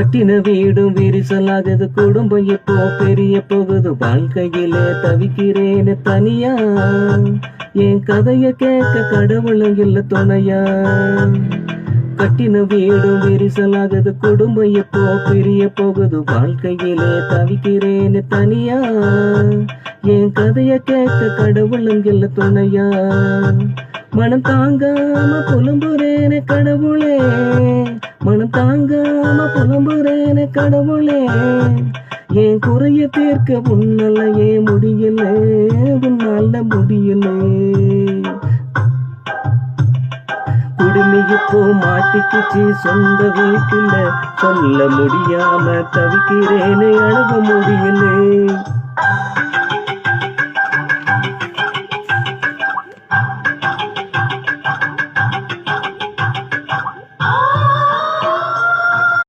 கட்டின வீடும் விரிசலாகுது. குடும்பம் இப்போ பெரிய போகுது. வாழ்க்கையிலே தவிக்கிறேன்னு தனியா. என் கதைய கேட்க கடவுளும் இல்ல துணையா. கட்டின வீடும் விரிசலாகுது. குடும்பம் எப்போ பெரிய போகுது. வாழ்க்கையிலே தவிக்கிறேன்னு தனியா. என் கதைய கேட்க கடவுளும் இல்ல துணையா. மனம் தாங்காம புலம்புறேனே கடவுளே. தாங்காம புலம்புறேன கடவுளே. என் குறைய தீர்க்க உன்னால ஏன் முடியல? உன்னால முடியல. குடுமி மாட்டிக்குச்சு சொந்த வீட்டுல. சொல்ல முடியாம தவிக்கிறேன்னு அழக முடியல.